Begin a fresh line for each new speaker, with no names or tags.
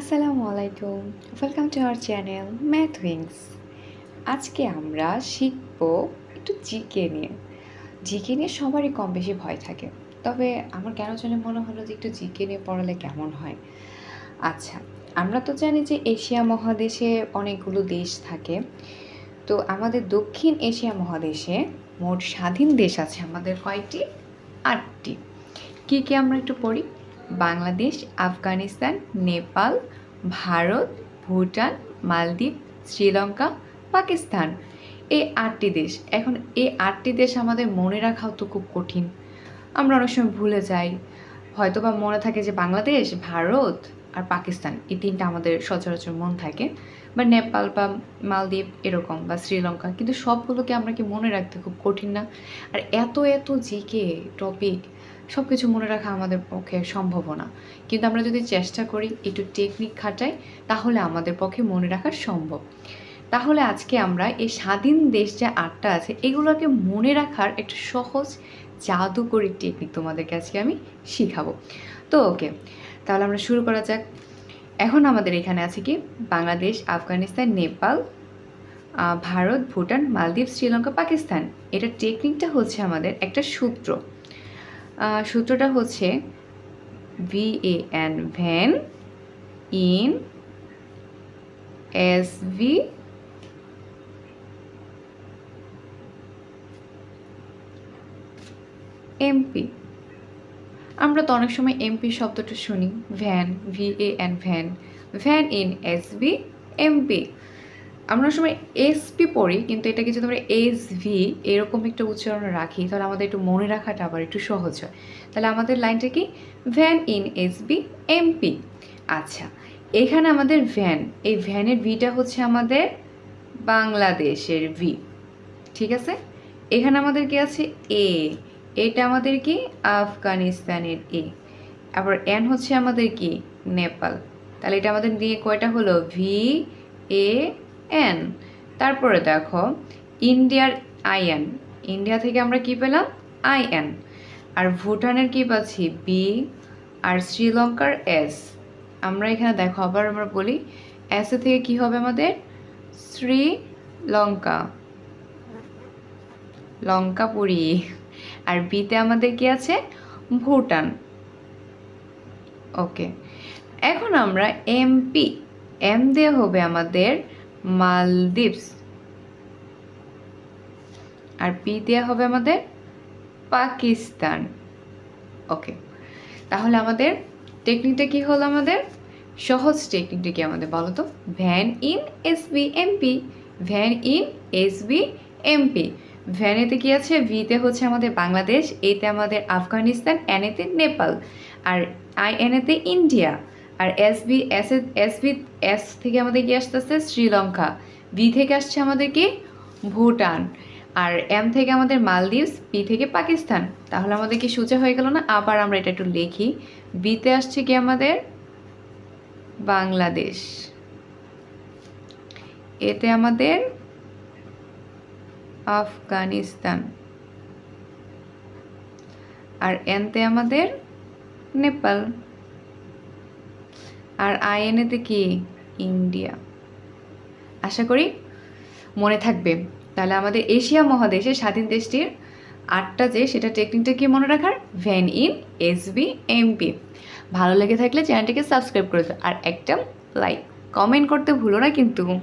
আসসালামু আলাইকুম। Welcome to our channel math wings আজকে আমরা শিখব একটু জিকে নিয়ে। জিকে নিয়ে সবারই কম বেশি ভয় থাকে। তবে আমার কেন জানি মনে হলো যে একটু জিকে নিয়ে পড়ালে কেমন হয়। আচ্ছা আমরা তো জানি যে এশিয়া মহাদেশে অনেকগুলো দেশ থাকে। তো আমাদের দক্ষিণ এশিয়া মহাদেশে মোট স্বাধীন দেশ আছে আমাদের কয়টি? আটটি। কী কী আমরা একটু পড়ি? বাংলাদেশ, আফগানিস্তান, নেপাল, ভারত, ভুটান, মালদ্বীপ, শ্রীলঙ্কা, পাকিস্তান। এই আটটি দেশ। এখন এই আটটি দেশ আমাদের মনে রাখাও তো খুব কঠিন। আমরা অনেক সময় ভুলে যাই। হয়তো বা মনে থাকে যে বাংলাদেশ, ভারত আর পাকিস্তান এই তিনটা আমাদের সচরাচর মন থাকে। বা নেপাল বা মালদ্বীপ এরকম বা শ্রীলঙ্কা। কিন্তু সবগুলোকে আমরা কি মনে রাখতে খুব কঠিন না? আর এত এত জিকে টপিক সব কিছু মনে রাখা আমাদের পক্ষে সম্ভব না। কিন্তু আমরা যদি চেষ্টা করি একটু টেকনিক খাটাই, তাহলে আমাদের পক্ষে মনে রাখা সম্ভব। তাহলে আজকে আমরা এই স্বাধীন দেশ যে আটটা আছে, এগুলোকে মনে রাখার একটা সহজ জাদুকরি টেকনিক তোমাদেরকে আজকে আমি শিখাবো। তো ওকে, তাহলে আমরা শুরু করা যাক। এখন আমাদের এখানে আছে কি? বাংলাদেশ, আফগানিস্তান, নেপাল ভারত, ভুটান, মালদ্বীপ, শ্রীলঙ্কা, পাকিস্তান। এটা টেকনিকটা হচ্ছে আমাদের একটা সূত্র। সূত্রটা হচ্ছে V A N van in S V MP আমরা তো অনেক সময় এমপি শব্দটা শুনি van V A N van van in S V MP আমরা সময় এসপি পড়ি, কিন্তু এটাকে যদি আমরা এস ভি এরকম একটা উচ্চারণ রাখি, তাহলে আমাদের একটু মনে রাখাটা আবার একটু সহজ হয়। তাহলে আমাদের লাইনটা কি? Van in S B MP আচ্ছা এখানে আমাদের ভ্যান এই ভ্যানের ভিটা হচ্ছে আমাদের বাংলাদেশের ভি ঠিক আছে? এখানে আমাদের কি আছে? এ এটা আমাদের কি? আফগানিস্তানের এ আবার এন হচ্ছে আমাদের কি? নেপাল। তাহলে এটা আমাদের দিয়ে কয়টা হলো? ভি এ এন তারপরে দেখো ইন্ডিয়ার আইএন ইন্ডিয়া থেকে আমরা কি পেলাম? আইএন আর ভুটানের কি পাচ্ছি? বি আর শ্রীলঙ্কার এস আমরা এখানে দেখো, আবার আমরা বলি এস এ থেকে কি হবে আমাদের? শ্রীলঙ্কা। লঙ্কাপুরি আর বিতে আমাদের কি আছে? ভুটান। ওকে এখন আমরা এমপি এম দিয়ে হবে আমাদের মালদ্বীপস। আর পি দেওয়া হবে আমাদের পাকিস্তান। ওকে, তাহলে আমাদের টেকনিকটা কি হলো আমাদের? সহজ টেকনিকটা কি আমাদের বলো তো? Van in S B MP van in S B MP ভ্যানেতে কি আছে? ভিতে হচ্ছে আমাদের বাংলাদেশ এতে আমাদের আফগানিস্তান এনেতে নেপাল। আর আই এনেতে ইন্ডিয়া। আর S B S S B S থেকে আমাদের কি আসতেছে? শ্রীলঙ্কা। বি থেকে আসছে আমাদের কি? ভুটান। আর এম থেকে আমাদের মালদ্বীপস পি থেকে পাকিস্তান। তাহলে আমাদের কি সোজা হয়ে গেল না? আবার আমরা এটা একটু লিখি। বিতে আসছে কি আমাদের? বাংলাদেশ। এতে আমাদের আফগানিস্তান। আর এনতে আমাদের নেপাল। আর আইএনএতে কি? ইন্ডিয়া। আশা করি মনে থাকবে। তাহলে আমাদের এশিয়া মহাদেশে স্বাধীন দেশটির আটটা যে, সেটা টেকনিকটা কি মনে রাখার? Van in S B MP ভালো লেগে থাকলে চ্যানেলটিকে সাবস্ক্রাইব করে দাও। আর একটা লাইক কমেন্ট করতে ভুলো না কিন্তু।